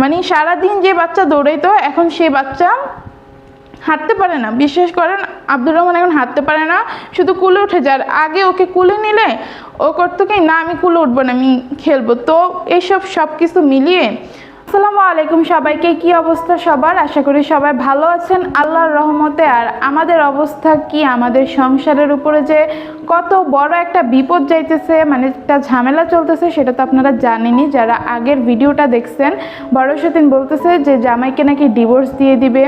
মানে সারাদিন যে বাচ্চা দৌড়াইতো, এখন সে বাচ্চা হাঁটতে পারে না। বিশ্বাস করেন, আব্দুর রহমান এখন হাঁটতে পারে না, শুধু কুলে উঠে যার আগে ওকে কুলে নিলে, ও করতো কি, না, আমি কুলে উঠবো না, আমি খেলব। তো এইসব সব কিছু মিলিয়ে আসসালামু আলাইকুম সবাইকে, কি অবস্থা সবার? আশা করি সবাই ভালো আছেন, আল্লাহর রহমতে। আর আমাদের অবস্থা কি? আমাদের সংসারের উপরে যে কত বড় একটা বিপদ যাইতেছে মানে একটা ঝামেলা চলতেছে, সেটা তো আপনারা জানেনই। যারা আগের ভিডিওটা দেখছেন বড় সতীন বলতেছে যে জামাইকে নাকি ডিভোর্স দিয়ে দিবে,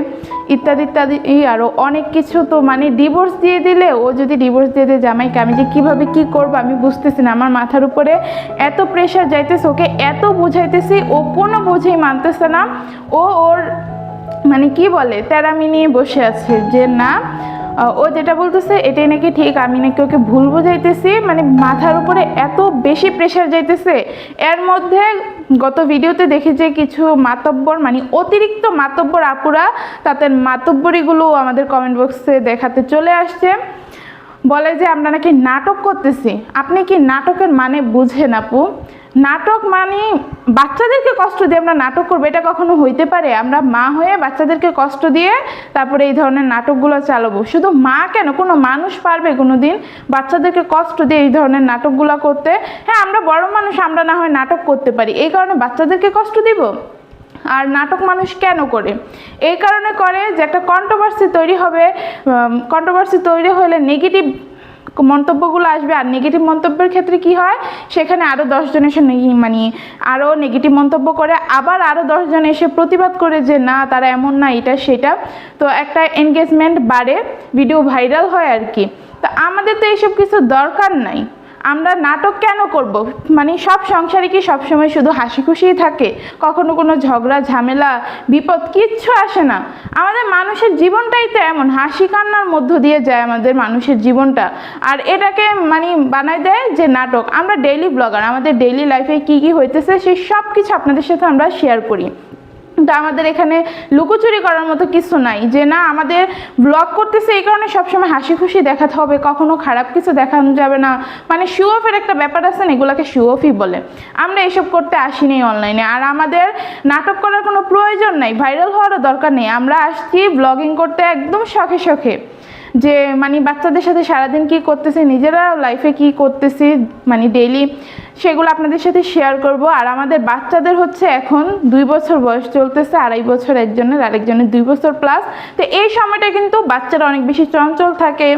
ইত্যাদি ইত্যাদি আরও অনেক কিছু তো মানে ডিভোর্স দিয়ে দিলে ও যদি ডিভোর্স দিয়ে দেয় জামাইকে, আমি যে কীভাবে কি করব আমি বুঝতেছি না। আমার মাথার উপরে এত প্রেশার যাইতেছে, ওকে এত বুঝাইতেছি, ও কোনো বুঝেই মানতেছে না। ও ওর মানে কি বলে, তেরামি নিয়ে বসে আছে যে, না ও যেটা বলতেছে এটাই নাকি ঠিক, আমি নাকি ওকে ভুল বোঝাইতেছি। মানে মাথার উপরে এত বেশি প্রেশার যাইতেছে। এর মধ্যে গত ভিডিওতে দেখি যে কিছু মাতব্বর মানে অতিরিক্ত মাতব্বর আপুরা তাদের মাতব্বরিগুলো আমাদের কমেন্ট বক্সে দেখাতে চলে আসছে। বলে যে, আমরা নাকি নাটক করতেছি। আপনি কি নাটকের মানে বুঝেন আপু? নাটক মানে বাচ্চাদেরকে কষ্ট দিয়ে আমরা নাটক করব, এটা কখনো হইতে পারে। আমরা মা হয়ে বাচ্চাদেরকে কষ্ট দিয়ে তারপরে এই ধরনের নাটকগুলো চালাবো। শুধু মা কেন? কোনো মানুষ পারবে কোনো দিন বাচ্চাদেরকে কষ্ট দিয়ে এই ধরনের নাটকগুলো করতে? হ্যাঁ আমরা বড় মানুষ, আমরা না হয় নাটক করতে পারি। এই কারণে বাচ্চাদেরকে কষ্ট দিব। আর নাটক মানুষ কেন করে? এই কারণে করে যে একটা কন্ট্রোভার্সি তৈরি হবে কন্ট্রোভার্সি তৈরি হলে নেগেটিভ মন্তব্যগুলো আসবে আর নেগেটিভ মন্তব্যের ক্ষেত্রে কি হয়? সেখানে আরও দশজন এসে মানে আরও নেগেটিভ মন্তব্য করে, আবার আরও দশজন এসে প্রতিবাদ করে যে না, তারা এমন না, এটা সেটা। তো একটা এনগেজমেন্ট বাড়ে ভিডিও ভাইরাল হয় আর কি। তো আমাদের তো এইসব কিছু দরকার নাই। আমরা নাটক কেন করব? মানে সব সংসারে কি সবসময় শুধু হাসি খুশিই থাকে? কখনো কোনো ঝগড়া, ঝামেলা, বিপদ কিচ্ছু আসে না। আমাদের মানুষের জীবনটাই তো এমন, হাসি কান্নার মধ্য দিয়ে যায় আমাদের মানুষের জীবনটা। আর এটাকে মানে বানায় দেয় যে নাটক। আমরা ডেইলি ব্লগার আমাদের ডেইলি লাইফে কি কি হইতেছে সেই সব কিছু আপনাদের সাথে আমরা শেয়ার করি। কিন্তু আমাদের এখানে লুকোচুরি করার মতো কিছু নাই। যে না, আমাদের ব্লগ করতেছে এই কারণে সবসময় হাসি খুশি দেখাতে হবে, কখনো খারাপ কিছু দেখানো যাবে না। মানে শু অফের একটা ব্যাপার আছে না, এগুলোকে শু অফই বলে। আমরা এসব করতে আসিনি অনলাইনে আর আমাদের নাটক করার কোনো প্রয়োজন নাই ভাইরাল হওয়ারও দরকার নেই। আমরা আসছি ব্লগিং করতে একদম শখে শখে। যে মানে বাচ্চাদের সাথে সারাদিন কি করতেছি, নিজেরা লাইফে কি করতেছি মানে ডেইলি সেগুলো আপনাদের সাথে শেয়ার করব। আর আমাদের বাচ্চাদের হচ্ছে এখন দুই বছর বয়স চলতেছে, আড়াই বছর একজনের, আরেকজনের দুই বছর প্লাস তো এই সময়টা কিন্তু বাচ্চারা অনেক বেশি চঞ্চল থাকে।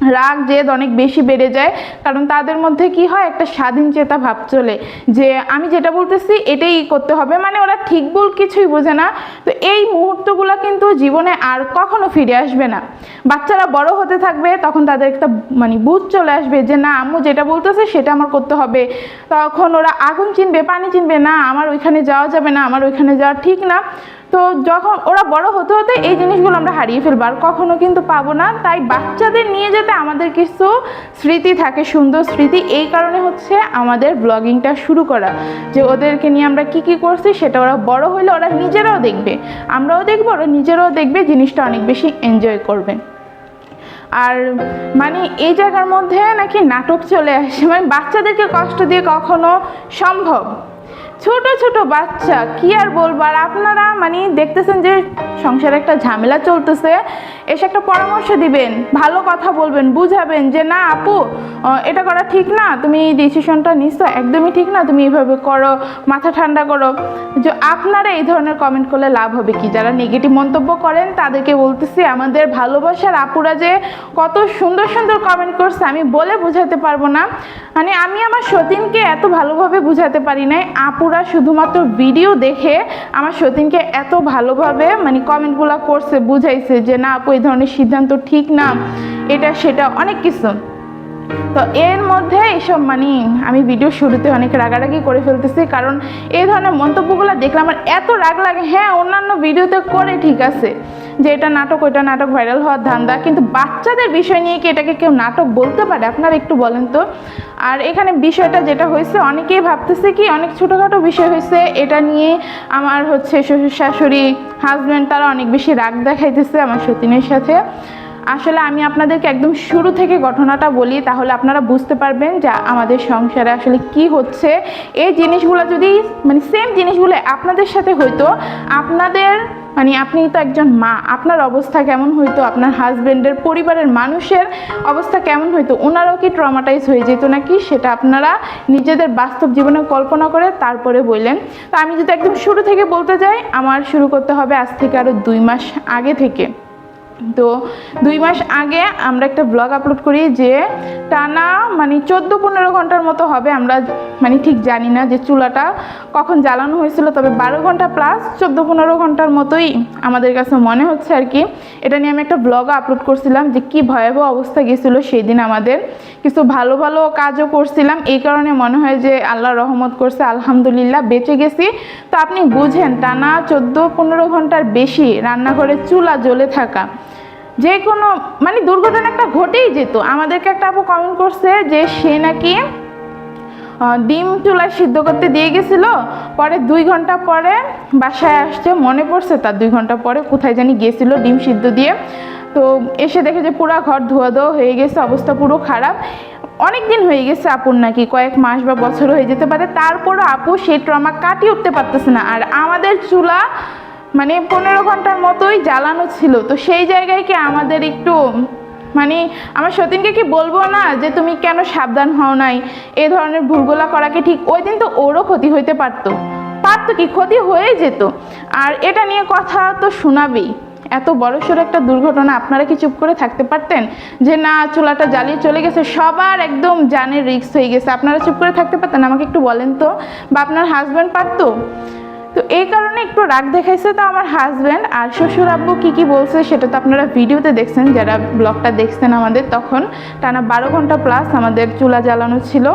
রাগ, জেদ অনেক বেশি বেড়ে যায়। কারণ তাদের মধ্যে কি হয়? একটা স্বাধীন চেতা ভাব চলে যে আমি যেটা বলতেছি এটাই করতে হবে। মানে ওরা ঠিক বল কিছুই বোঝে না। তো এই মুহূর্তগুলো কিন্তু জীবনে আর কখনো ফিরে আসবে না। বাচ্চারা বড় হতে থাকবে, তখন তাদের একটা মানে বুঝ চলে আসবে যে, না, আম্মু যেটা বলতেছে সেটা আমার করতে হবে। তখন ওরা আগুন চিনবে, পানি চিনবে, না, আমার ওইখানে যাওয়া যাবে না, আমার ওইখানে যাওয়া ঠিক না। তো যখন ওরা বড় হতে হতে এই জিনিসগুলো আমরা হারিয়ে ফেলব আর কখনো কিন্তু পাবো না। তাই বাচ্চাদের নিয়ে যেতে আমাদের কিছু স্মৃতি থাকে সুন্দর স্মৃতি। এই কারণে হচ্ছে আমাদের ব্লগিংটা শুরু করা। যে ওদেরকে নিয়ে আমরা কি কি করছি সেটা ওরা বড় হলে ওরা নিজেরাও দেখবে। আমরাও দেখব ওরা নিজেরাও দেখবে জিনিসটা অনেক বেশি এনজয় করবে। আর মানে এই জায়গার মধ্যে নাকি নাটক চলে আসে। মানে বাচ্চাদেরকে কষ্ট দিয়ে কখনো সম্ভব ছোট ছোট বাচ্চা, কি আর বলব? আর আপনারা মানে দেখতেছেন যে সংসারে একটা ঝামেলা চলতেছে, এসে একটা পরামর্শ দিবেন, ভালো কথা বলবেন, বুঝাবেন যে না আপু এটা করা ঠিক না, তুমি এই ডিসিশনটা নিচ্ছ একদমই ঠিক না, তুমি এইভাবে করো, মাথা ঠান্ডা করো। যে আপনারা এই ধরনের কমেন্ট করলে লাভ হবে কি? যারা নেগেটিভ মন্তব্য করেন, তাদেরকে বলতেছি, আমাদের ভালোবাসার আপুরা যে কত সুন্দর সুন্দর কমেন্ট করছে, আমি বলে বোঝাতে পারব না। মানে আমি আমার সতীনকে এত ভালোভাবে বুঝাতে পারি নাই আপুরা শুধুমাত্র ভিডিও দেখে আমার সতীনকে এত ভালোভাবে মানে কমেন্টগুলো করছে, বুঝাইছে যে, না আপু, এই ধরনের সিদ্ধান্ত ঠিক না। এটা, সেটা, অনেক কিছু। তো এর মধ্যে এইসব মানে আমি ভিডিও শুরুতে অনেক রাগারাগি করে ফেলতেছি, কারণ এই ধরনের মন্তব্যগুলো দেখলে আমার এত রাগ লাগে। হ্যাঁ অন্যান্য ভিডিওতে করে ঠিক আছে যে এটা নাটক, ওইটা নাটক ভাইরাল হওয়ার ধান্দা, কিন্তু বাচ্চাদের বিষয় নিয়ে কি এটাকে কেউ নাটক বলতে পারে? আপনারা একটু বলেন তো। আর এখানে বিষয়টা যেটা হয়েছে, অনেকেই ভাবতেছে কি, অনেক ছোটোখাটো বিষয় হয়েছে, এটা নিয়ে আমার হচ্ছে শ্বশুর শাশুড়ি হাজব্যান্ড তারা অনেক বেশি রাগ দেখাইতেছে আমার সতীনের সাথে। আসলে আমি আপনাদেরকে একদম শুরু থেকে ঘটনাটা বলি, তাহলে আপনারা বুঝতে পারবেন যে আমাদের সংসারে আসলে কি হচ্ছে। এই জিনিসগুলো যদি মানে সেম জিনিসগুলো আপনাদের সাথে হইতো, আপনাদের মানে আপনি তো একজন মা, আপনার অবস্থা কেমন হইতো, আপনার হাজব্যান্ডের পরিবারের মানুষের অবস্থা কেমন হইতো, ওনারাও কি ট্রমাটাইজ হয়ে যেত নাকি, সেটা আপনারা নিজেদের বাস্তব জীবনে কল্পনা করে তারপরে বললেন। তো আমি যদি একদম শুরু থেকে বলতে যাই, আমার শুরু করতে হবে আজ থেকে আরও দুই মাস আগে থেকে। তো দুই মাস আগে আমরা একটা ব্লগ আপলোড করি যে টানা মানে চোদ্দ পনেরো ঘণ্টার মতো হবে, আমরা মানে ঠিক জানি না যে চুলাটা কখন জ্বালানো হয়েছিল, তবে বারো ঘণ্টা প্লাস চোদ্দ পনেরো ঘণ্টার মতোই আমাদের কাছে মনে হচ্ছে আর কি। এটা নিয়ে আমি একটা ব্লগ আপলোড করছিলাম যে কি ভয়াবহ অবস্থা গেছিল সেই দিন আমাদের। কিছু ভালো ভালো কাজও করছিলাম, এই কারণে মনে হয় যে আল্লাহ রহমত করছে, আলহামদুলিল্লাহ বেঁচে গেছি। তো আপনি বুঝেন, টানা চোদ্দ পনেরো ঘণ্টার বেশি রান্নাঘরে চুলা জ্বলে থাকা যে কোনো মানে দুর্ঘটনা একটা ঘটেই যেত। আমাদেরকে একটা আপু কমেন্ট করছে যে সে নাকি ডিম চুলায় সিদ্ধ করতে দিয়ে গেছিল, পরে দুই ঘণ্টা পরে বাসায় আসছে, মনে পড়ছে তার দুই ঘণ্টা পরে কোথায় জানি গেছিল ডিম সিদ্ধ দিয়ে। তো এসে দেখে যে পুরো ঘর ধোয়া ধোয়া হয়ে গেছে, অবস্থা পুরো খারাপ। অনেক দিন হয়ে গেছে আপুর নাকি, কয়েক মাস বা বছর হয়ে যেতে পারে। তারপরও আপু সেই ট্রমা কাটিয়ে উঠতে পারতেছে না। আর আমাদের চুলা মানে পনেরো ঘণ্টার মতোই জ্বালানো ছিল। তো সেই জায়গায় কি আমাদের একটু মানে আমার সতীনকে কি বলব না যে তুমি কেন সাবধান হও নাই? এ ধরনের ভুলগুলা করা কি ঠিক? ওই দিন তো ওরও ক্ষতি হইতে পারতো। পারতো কি? ক্ষতি হয়ে যেত। আর এটা নিয়ে কথা তো শোনাবেই। এত বড়সড় একটা দুর্ঘটনা, আপনারা কি চুপ করে থাকতে পারতেন? যে না, চুলাটা জ্বালিয়ে চলে গেছে, সবার একদম জানের রিক্স হয়ে গেছে। আপনারা চুপ করে থাকতে পারতেন? আমাকে একটু বলেন তো। বা আপনার হাজব্যান্ড পারতো? তো এই কারণে একটু রাগ দেখাইছে তো আমার হাজব্যান্ড আর শ্বশুর আব্বু কী কী বলছে সেটা তো আপনারা ভিডিওতে দেখছেন, যারা ব্লগটা দেখছেন আমাদের, তখন টানা বারো ঘণ্টা প্লাস আমাদের চুলা জ্বালানো ছিল।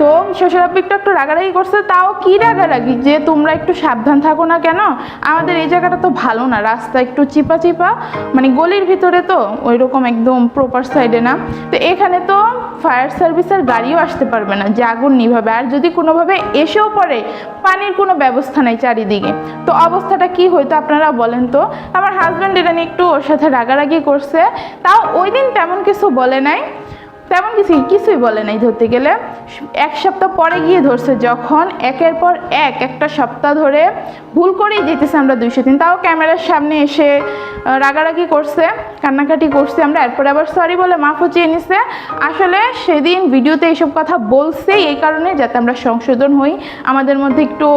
তো শ্বশুর আব্বু একটু একটু রাগারাগি করছে, তাও কি রাগারাগি? যে তোমরা একটু সাবধান থাকো না কেন? আমাদের এই জায়গাটা তো ভালো না, রাস্তা একটু চিপা চিপা মানে গলির ভিতরে তো ওই রকম একদম প্রপার সাইডে না। তো এখানে তো ফায়ার সার্ভিসের গাড়িও আসতে পারবে না যে আগুন নিভাবে। আর যদি কোনোভাবে এসেও পড়ে, পানির কোনো ব্যবস্থা নেই চারিদিকে। তো অবস্থাটা কি হয়তো আপনারা বলেন তো? আমার হাজব্যান্ড এটা নিয়ে একটু ওর সাথে রাগারাগি করছে, তাও ওই দিন তেমন কিছু বলে নাই। তেমন কিছু কিছুই বলে নাই ধরতে গেলে। এক সপ্তাহ পরে গিয়ে ধরছে, যখন একের পর এক একটা সপ্তাহ ধরে ভুল করেই যেতেছে আমরা দুইশো দিন তাও ক্যামেরার সামনে এসে রাগারাগি করছে, কান্নাকাটি করছে আমরা। এরপরে আবার সরি বলে মাফও চেয়ে নিছে। আসলে সেদিন ভিডিওতে এইসব কথা বলছে এই কারণে যাতে আমরা সংশোধন হই। আমাদের মধ্যে একটু,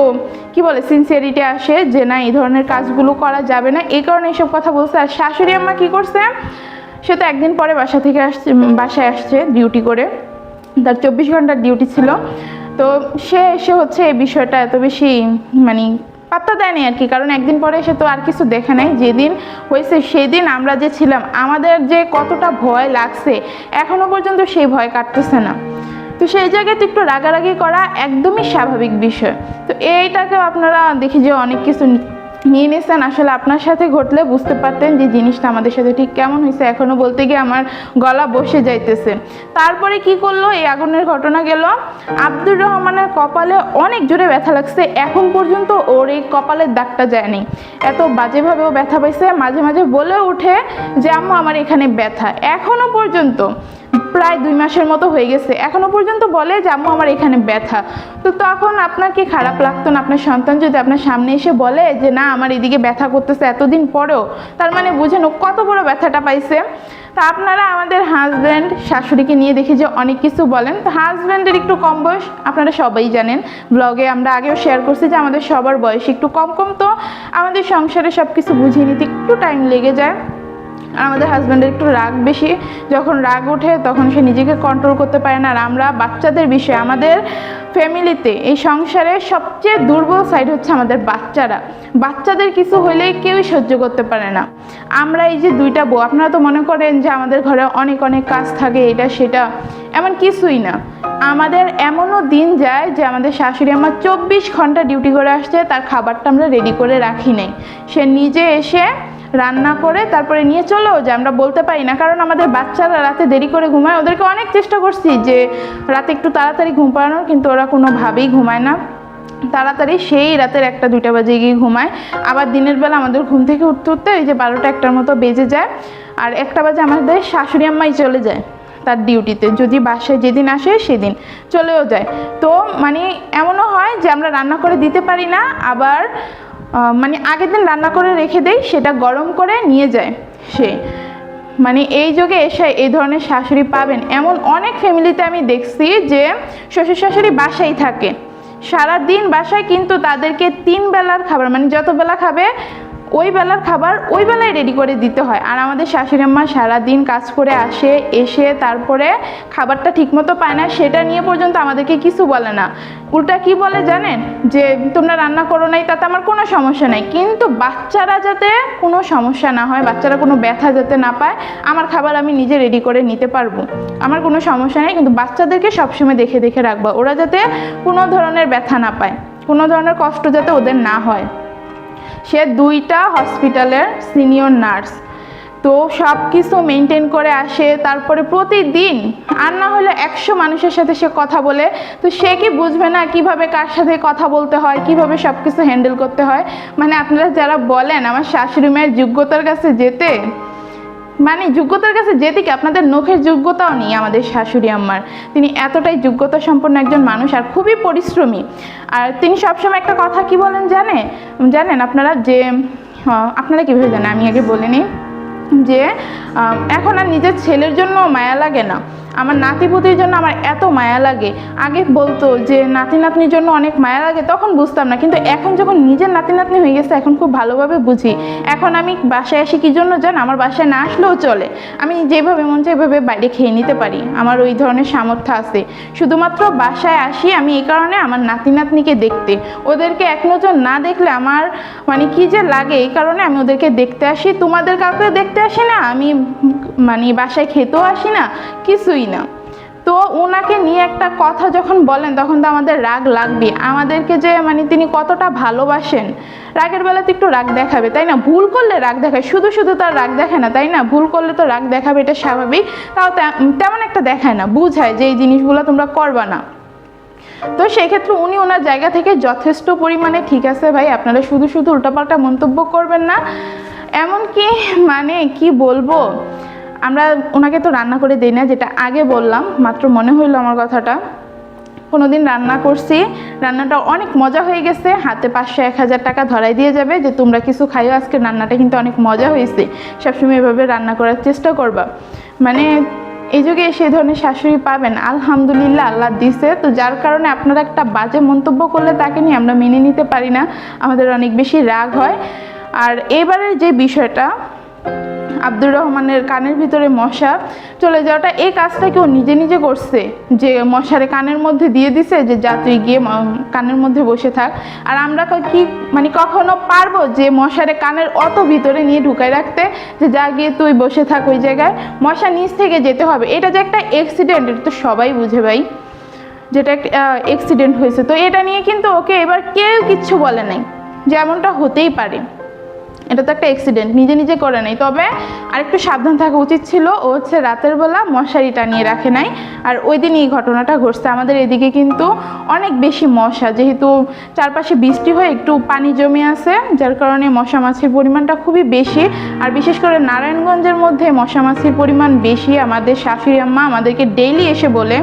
কি বলে সিনসিয়ারিটি আসে যে না, এই ধরনের কাজগুলো করা যাবে না। এই কারণে এইসব কথা বলছে। আর শাশুড়ি আম্মা কী করছে? সে তো একদিন পরে বাসা থেকে আসছে বাসায় আসছে ডিউটি করে। তার চব্বিশ ঘণ্টার ডিউটি ছিল। তো সে এসে হচ্ছে এই বিষয়টা এত বেশি মানে পাত্তা দেয়নি আর কি। কারণ একদিন পরে সে তো আর কিছু দেখে নাই। যেদিন হয়েছে সেদিন আমরা যে ছিলাম, আমাদের যে কতটা ভয় লাগছে, এখনও পর্যন্ত সেই ভয় কাটতেছে না। তো সেই জায়গায় তো একটু রাগারাগি করা একদমই স্বাভাবিক বিষয়। তো এইটাকেও আপনারা দেখি যে অনেক কিছু নিয়ে নিয়েছেন আসলে আপনার সাথে ঘটলে বুঝতে পারতেন যে জিনিসটা আমাদের সাথে ঠিক কেমন হয়েছে। এখনও বলতে গিয়ে আমার গলা বসে যাইতেছে। তারপরে কি করল? এই আগুনের ঘটনা গেল। আব্দুর রহমানের কপালে অনেক জোরে ব্যথা লাগছে। এখন পর্যন্ত ওর এই কপালের দাগটা যায়নি। এত বাজেভাবেও ব্যথা পাইছে। মাঝে মাঝে বলে ওঠে যে, আম্মু, আমার এখানে ব্যথা। এখনও পর্যন্ত প্রায় দুই মাসের মতো হয়ে গেছে। এখনও পর্যন্ত বলে যে, আম্মু, আমার এখানে ব্যথা। তো তখন আপনার কি খারাপ লাগতো না? আপনার সন্তান যদি আপনার সামনে এসে বলে যে, না, আমার এদিকে ব্যথা করতেছে এতদিন পরেও। তার মানে বুঝেন কত বড় ব্যথাটা পাইছে। তা আপনারা আমাদের হাজব্যান্ড শাশুড়িকে নিয়ে দেখি যে অনেক কিছু বলেন। তো হাজব্যান্ডের একটু কম বয়স, আপনারা সবাই জানেন। ব্লগে আমরা আগেও শেয়ার করছি যে, আমাদের সবার বয়স একটু কম কম। তো আমাদের সংসারে সব কিছু বুঝিয়ে নিতে একটু টাইম লেগে যায়। আমাদের হাজব্যান্ডের একটু রাগ বেশি। যখন রাগ ওঠে, তখন সে নিজেকে কন্ট্রোল করতে পারে না। আর আমরা বাচ্চাদের বিষয়ে, আমাদের ফ্যামিলিতে এই সংসারে সবচেয়ে দুর্বল সাইড হচ্ছে আমাদের বাচ্চারা। বাচ্চাদের কিছু হলেই কেউই সহ্য করতে পারে না। আমরা এই যে দুইটা বউ, আপনারা তো মনে করেন যে আমাদের ঘরে অনেক অনেক কাজ থাকে, এটা, সেটা। এমন কিছুই না। আমাদের এমনও দিন যায় যে আমাদের শাশুড়ি আমার চব্বিশ ঘণ্টা ডিউটি করে আসছে, তার খাবারটা আমরা রেডি করে রাখি নাই। সে নিজে এসে রান্না করে তারপরে নিয়ে চলো যে আমরা বলতে পারি না, কারণ আমাদের বাচ্চারা রাতে দেরি করে ঘুমায়। ওদেরকে অনেক চেষ্টা করছি যে রাতে একটু তাড়াতাড়ি ঘুম পাড়ানোর, কিন্তু ওরা কোনোভাবেই ঘুমায় না। তাড়াতাড়ি সেই রাতের একটা দুইটা বাজে গিয়ে ঘুমায়। আবার দিনের বেলা আমাদের ঘুম থেকে উঠতে উঠতে ওই যে বারোটা একটার মতো বেজে যায়। আর একটা বাজে আমাদের শাশুড়ি আম্মাই চলে যায়। তার ডিউটিতে যদি বাসায় যেদিন আসে সেদিন। চলেও যায়। তো মানে এমনও হয় যে আমরা রান্না করে দিতে পারি না, আবার মানে আগের দিন রান্না করে রেখে দেই, সেটা গরম করে নিয়ে যায় সে। মানে এই যুগে এসে এই ধরনের শাশুড়ি পাবেন। এমন অনেক ফ্যামিলিতে আমি দেখছি যে শ্বশুর শাশুড়ি বাসায় থাকে। সারা দিন বাসায় কিন্তু তাদেরকে তিন বেলার খাবার মানে যত বেলা খাবে ওই বেলার খাবার ওই বেলায় রেডি করে দিতে হয়। আর আমাদের শাশুড়ি আম্মা সারাদিন কাজ করে আসে, এসে তারপরে খাবারটা ঠিকমতো পায় না, সেটা নিয়ে পর্যন্ত আমাদেরকে কিছু বলে না। উল্টা কি বলে জানেন? যে তোমরা রান্না করো নাই, তাতে আমার কোনো সমস্যা নাই। কিন্তু বাচ্চারা যাতে কোনো সমস্যা না হয়, বাচ্চারা কোনো ব্যথা যাতে না পায়, আমার খাবার আমি নিজে রেডি করে নিতে পারব। আমার কোনো সমস্যা নেই, কিন্তু বাচ্চাদেরকে সবসময় দেখে দেখে রাখবা। ওরা যাতে কোনো ধরনের ব্যথা না পায়, কোনো ধরনের কষ্ট যাতে ওদের না হয়। সে দুইটা হসপিটালের সিনিয়র নার্স। তো সব কিছু মেনটেন করে আসে, তারপরে প্রতিদিন আর না হলে একশো মানুষের সাথে সে কথা বলে। তো সে কি বুঝবে না কীভাবে কার সাথে কথা বলতে হয়, কীভাবে সব কিছু হ্যান্ডেল করতে হয়? মানে আপনারা যারা বলেন, আমার শাশুড়ি মায়ের যোগ্যতার কাছে যেতে মানে যোগ্যতার কাছে যেদিকে আপনাদের নখের যোগ্যতাও নেই আমাদের শাশুড়ি আম্মার। তিনি এতটাই যোগ্যতা সম্পন্ন একজন মানুষ আর খুবই পরিশ্রমী। আর তিনি সবসময় একটা কথা কি বলেন জানে? জানেন আপনারা যে আপনারা কীভাবে জানেন? আমি আগে বলে নিই যে এখন আর নিজের ছেলের জন্য মায়া লাগে না। আমার নাতিপুতির জন্য আমার এত মায়া লাগে। আগে বলতো যে নাতি নাতনির জন্য অনেক মায়া লাগে, তখন বুঝতাম না। কিন্তু এখন যখন নিজের নাতি নাতনি হয়ে গেছে, এখন খুব ভালোভাবে বুঝি। এখন আমি বাসায় আসি কী জন্য জান? আমার বাসায় না আসলেও চলে। আমি যেভাবে মন এভাবে বাইরে খেয়ে নিতে পারি। আমার ওই ধরনের সামর্থ্য আছে। শুধুমাত্র বাসায় আসি আমি এই কারণে আমার নাতি নাতনিকে দেখতে। ওদেরকে এক নজর না দেখলে আমার মানে কি যে লাগে এই কারণে আমি ওদেরকে দেখতে আসি। তোমাদের কাউকে দেখতে আসি না? আমি মানে বাসায় খেতেও আসি না? কিছুই না। তো ওনাকে নিয়ে একটা কথা যখন বলেন, তখন তো আমাদের রাগ লাগবে আমাদেরকে যে মানে তিনি কতটা ভালোবাসেন। রাগের বেলাতে একটু রাগ দেখাবে, তাই না? ভুল করলে রাগ দেখায়। শুধু শুধু তার রাগ দেখায় না, তাই না? ভুল করলে তো রাগ দেখাবে, এটা স্বাভাবিক। তাও তেমন একটা দেখায় না, বুঝায় যে, এই জিনিসগুলো তোমরা করবা না। তো সেক্ষেত্রে উনি ওনার জায়গা থেকে যথেষ্ট পরিমাণে, ঠিক আছে ভাই, আপনারা শুধু শুধু উল্টাপাল্টা মন্তব্য করবেন না। এমনকি মানে কি বলব? আমরা ওনাকে তো রান্না করে দিই না, যেটা আগে বললাম, মাত্র মনে হইল আমার কথাটা। কোনোদিন রান্না করছি, রান্নাটা অনেক মজা হয়ে গেছে, হাতে পাঁচশো এক হাজার টাকা ধরাই দিয়ে যাবে, যে তোমরা কিছু খাইও, আজকে রান্নাটা কিন্তু অনেক মজা হয়েছে সবসময় এভাবে রান্না করার চেষ্টা করবা। মানে এই যুগে সেই ধরনের শাশুড়ি পাবেন, আলহামদুলিল্লাহ আল্লাহ দিছে। তো যার কারণে আপনারা একটা বাজে মন্তব্য করলে তাকে নিয়ে আমরা মেনে নিতে পারি না, আমাদের অনেক বেশি রাগ হয়। আর এবারের যে বিষয়টা আব্দুর রহমানের কানের ভিতরে মশা চলে যাওয়াটা এই কাজটা কেউ নিজে নিজে করছে? যে মশারে কানের মধ্যে দিয়ে দিছে, যে যা তুই গিয়ে কানের মধ্যে বসে থাক। আর আমরা কি মানে কখনো পারব যে মশারে কানের অত ভিতরে নিয়ে ঢুকায় রাখতে? যে যা গিয়ে তুই বসে থাক ওই জায়গায়। মশা নিচ থেকে যেতে হবে। এটা যে একটা অ্যাক্সিডেন্ট এটা তো সবাই বুঝে ভাই। যেটা একটা অ্যাক্সিডেন্ট হয়েছে। তো এটা নিয়ে কিন্তু ওকে এবার কেউ কিচ্ছু বলে নাই। যে এমনটা হতেই পারে। এটা তো একটা অ্যাক্সিডেন্ট নিজে নিজে করে নাই। তবে আরেকটু সাবধান থাকা উচিত ছিল, ও হচ্ছে রাতের বেলা মশারি টানিয়ে রাখে নাই। আর ওই দিন এই ঘটনাটা ঘটছে। আমাদের এদিকে কিন্তু অনেক বেশি মশা, যেহেতু চারপাশে বৃষ্টি হয়ে একটু পানি জমে আছে, যার কারণে মশা মাছির পরিমাণটা খুবই বেশি। আর বিশেষ করে নারায়ণগঞ্জের মধ্যে মশা মাছির পরিমাণ বেশি। আমাদের শাশুড়ি আম্মা আমাদেরকে ডেইলি এসে বলে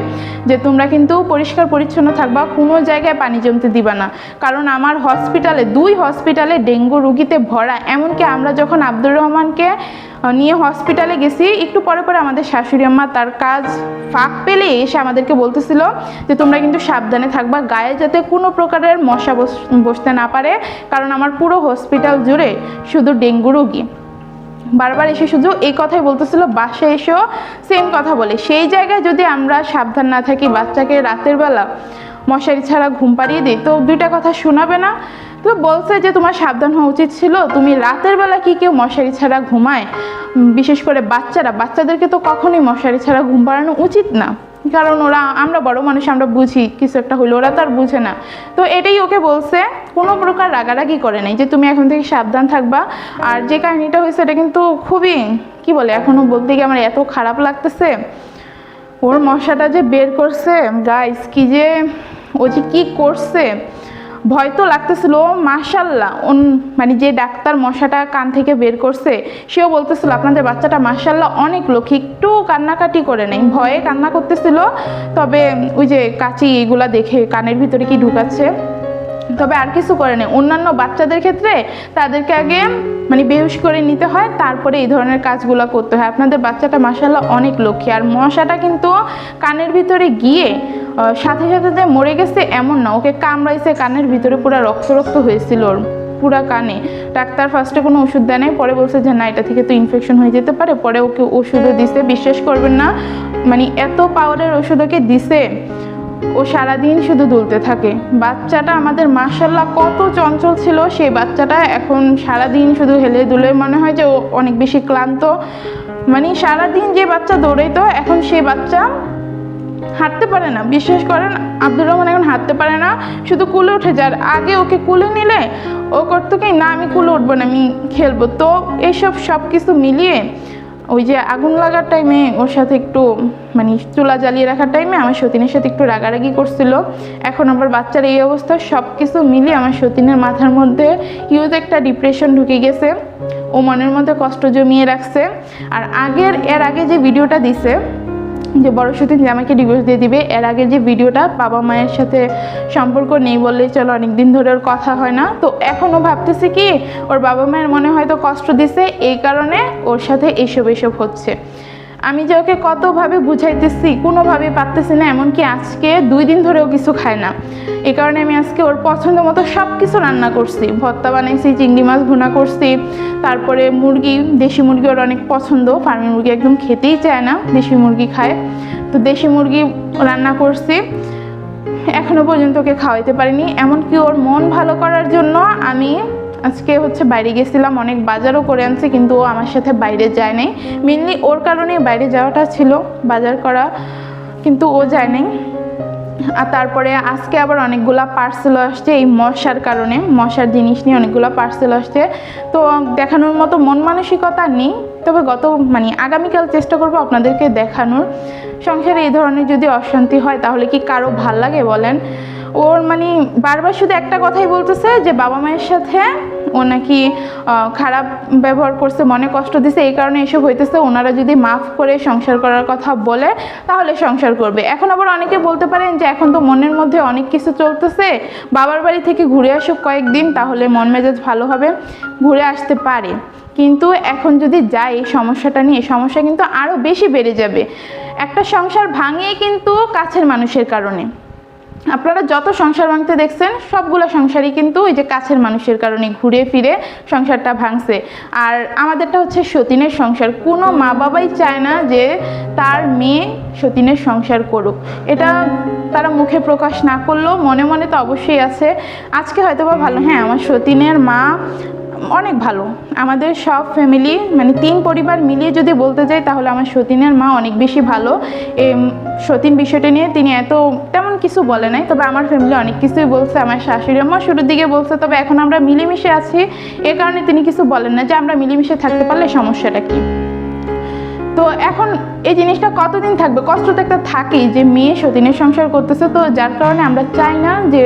যে, তোমরা কিন্তু পরিষ্কার পরিচ্ছন্ন থাকবা, কোনো জায়গায় পানি জমতে দিবা না। কারণ আমার হসপিটালে দুই হসপিটালে ডেঙ্গু রুগীতে ভরা এমনকি আমরা যখন আব্দুর রহমানকে নিয়ে হসপিটালে গেছি, একটু পরে পরে আমাদের শাশুড়ি আম্মা তার কাজ ফাঁক পেলে এসে আমাদেরকে বলতেছিল যে, তোমরা কিন্তু সাবধানে থাকবা, গায়ে যাতে কোনো প্রকারের মশা বস- বসতে না পারে, কারণ আমার পুরো হসপিটাল জুড়ে শুধু ডেঙ্গু রুগী। বারবার এসে শুধু এই কথাই বলতেছিল, বাসায় এসেও সেম কথা বলে। সেই জায়গায় যদি আমরা সাবধান না থাকি, বাচ্চাকে রাতের বেলা মশারি ছাড়া ঘুম পাড়িয়ে দিই, তো দুইটা কথা শোনাবে না। তো বলছে যে তোমার সাবধান হওয়া উচিত ছিল। তুমি রাতের বেলা কি কেউ মশারি ছাড়া ঘুমায়? বিশেষ করে বাচ্চারা। বাচ্চাদেরকে তো কখনোই মশারি ছাড়া ঘুম পাড়ানো উচিত না। কারণ ওরা, আমরা বড় মানুষ, আমরা বুঝি, কিছু একটা হইল ওরা তো আর বুঝে না। তো এটাই ওকে বলছে, কোনো প্রকার রাগারাগি করে নাই যে তুমি এখন থেকে সাবধান থাকবা। আর যে কাহিনীটা হয়েছে, এটা কিন্তু খুবই, কি বলে এখনও বলতে গিয়ে আমার এত খারাপ লাগতেছে। ওর মশাটা যে বের করছে গাইস কি যে, ও যে কী করছে। ভয় তো লাগতেছিল মাশাল্লাহ। মানে যে ডাক্তার মশাটা কান থেকে বের করছে, সেও বলতেছিল, আপনাদের বাচ্চাটা মাশাল্লাহ অনেক লক্ষ্মী, একটু কান্নাকাটি করে নেই। ভয়ে কান্না করতেছিল, তবে ওই যে কাচি এগুলা দেখে কানের ভিতরে কি ঢুকাচ্ছে, তবে আর কিছু করে নেই। অন্যান্য বাচ্চাদের ক্ষেত্রে তাদেরকে আগে মানে বেহুশ করে নিতে হয়, তারপরে এই ধরনের কাজগুলো করতে হয়। আপনাদের বাচ্চাটা মাসাল্লাহ অনেক লক্ষ্মী, আর মশাটা কিন্তু কানের ভিতরে গিয়ে সাথে সাথে যে মরে গেছে এমন না, ওকে কামড়াইছে কানের ভিতরে, পুরো রক্ত রক্ত হয়েছিল ওর, পুরা কানে। ডাক্তার ফার্স্টে কোনো ওষুধ দেয় নাই, পরে বলছে যে, না, এটা থেকে তো ইনফেকশন হয়ে যেতে পারে। পরে ওকে ওষুধও দিছে, বিশ্বাস করবেন না মানে এত পাওয়ারের ওষুধ ওকে দিছে, ও সারাদিন শুধু দুলতে থাকে। বাচ্চাটা আমাদের মার্শাল্লাহ কত চঞ্চল ছিল, সেই বাচ্চাটা এখন সারাদিন শুধু হেলে দুলে মনে হয় যে ও অনেক বেশি ক্লান্ত। মানে সারাদিন যে বাচ্চা দৌড়াইতো, এখন সেই বাচ্চা হাঁটতে পারে না। বিশ্বাস করেন, আব্দুর রহমান এখন হাঁটতে পারে না, শুধু কুলে উঠে যার আগে ওকে কুলে নিলে ও করতো কি, না, আমি কুলে উঠবো না, আমি খেলব। তো এইসব সব কিছু মিলিয়ে ওই যে আগুন লাগার টাইমে ওর সাথে একটু মানে চুলা জ্বালিয়ে রাখার টাইমে আমার সতীনের সাথে একটু রাগারাগি করছিল। এখন আবার বাচ্চার এই অবস্থা সব কিছু মিলিয়ে আমার সতীনের মাথার মধ্যে ইউজ একটা ডিপ্রেশন ঢুকে গেছে। ও মনের মধ্যে কষ্ট জমিয়ে রাখছে। আর আগের, এর আগে যে ভিডিওটা দিছে যে বড় সতীন আমাকে ডিভোর্স দিয়ে দিবে, এর আগে যে ভিডিওটা বাবা মায়ের সাথে সম্পর্ক নেই বললে চলো অনেক দিন ধরে ওর কথা হয় না। তো এখনও ভাবতেছে কি, ওর বাবা মায়ের মনে হয়তো কষ্ট দিছে, এই কারণে ওর সাথে এসব এসব হচ্ছে। আমি যে ওকে কতভাবে বুঝাইতেছি কোনোভাবে পারতেছি না, এমনকি আজকে দুই দিন ধরেও কিছু খায় না। এই কারণে আমি আজকে ওর পছন্দ মতো সব কিছু রান্না করছি। ভর্তা বানাইছি, চিংড়ি মাছ ভুনা করছি, তারপরে মুরগি, দেশি মুরগি ওর অনেক পছন্দ, ফার্মি মুরগি একদম খেতেই চায় না, দেশি মুরগি খায়। তো দেশি মুরগি রান্না করছি এখনও পর্যন্ত ওকে খাওয়াইতে পারিনি, এমনকি ওর মন ভালো করার জন্য আমি আজকে হচ্ছে বাইরে গেছিলাম, অনেক বাজারও করে আনছি, কিন্তু ও আমার সাথে বাইরে যায় নাই। মেনলি ওর কারণে বাইরে যাওয়াটা ছিল, বাজার করা, কিন্তু ও যায় নাই। আর তারপরে আজকে আবার অনেকগুলা পার্সেল আসছে, এই মশার কারণে, মশার জিনিস নিয়ে অনেকগুলো পার্সেল আসছে। তো দেখানোর মতো মন মানসিকতা নেই, তবে গত মানে আগামীকাল চেষ্টা করব আপনাদেরকে দেখানোর। সংসারে এই ধরনের যদি অশান্তি হয়, তাহলে কি কারও ভালো লাগে বলেন? ওর মানে বারবার শুধু একটা কথাই বলতেছে যে বাবা মায়ের সাথে ও নাকি খারাপ ব্যবহার করছে, মনে কষ্ট দিছে, এই কারণে এসব হইতেছে, ওনারা যদি মাফ করে সংসার করার কথা বলে, তাহলে সংসার করবে। এখন আবার অনেকে বলতে পারেন যে এখন তো মনের মধ্যে অনেক কিছু চলতেছে, বাবার বাড়ি থেকে ঘুরে আসুক কয়েকদিন, তাহলে মন মেজাজ ভালো হবে, ঘুরে আসতে পারে। কিন্তু এখন যদি যায় এই সমস্যাটা নিয়ে, সমস্যা কিন্তু আরও বেশি বেড়ে যাবে। একটা সংসার ভাঙে কিন্তু কাছের মানুষের কারণে। আপনারা যত সংসার ভাঙতে দেখছেন, সবগুলো সংসারই কিন্তু ওই যে কাছের মানুষের কারণে ঘুরে ফিরে সংসারটা ভাঙছে। আর আমাদেরটা হচ্ছে সতীনের সংসার। কোনো মা বাবাই চায় না যে তার মেয়ে সতীনের সংসার করুক। এটা তারা মুখে প্রকাশ না করলেও মনে মনে তো অবশ্যই আছে। আজকে হয়তো বা ভালো হ্যাঁ আমার সতীনের মা অনেক ভালো। আমাদের সব ফ্যামিলি মানে তিন পরিবার মিলিয়ে যদি বলতে যাই, তাহলে আমার সতীনের মা অনেক বেশি ভালো। সতীন বিষয়টা নিয়ে তিনি এত তেমন কিছু বলে নাই, তবে আমার ফ্যামিলি অনেক কিছুই বলছে, আমার শাশুড়ি মা শুরুর দিকে বলছে, তবে এখন আমরা মিলেমিশে আছি। এ কারণে তিনি কিছু বলেন না যে আমরা মিলেমিশে থাকতে পারলে সমস্যাটা কী? তো এখন এই জিনিসটা কতদিন থাকবে? কষ্ট তো একটা থাকেই যে মেয়ে সতীনের সংসার করতেছে তো যার কারণে আমরা চাই না যে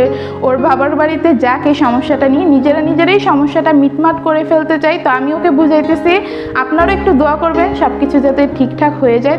ওর বাবার বাড়িতে যাক এই সমস্যাটা নিয়ে। নিজেরা নিজেরাই সমস্যাটা মিটমাট করে ফেলতে চাই। তো আমি ওকে বুঝাইতেছি, আপনারও একটু দোয়া করবেন সব কিছু যাতে ঠিকঠাক হয়ে যায়।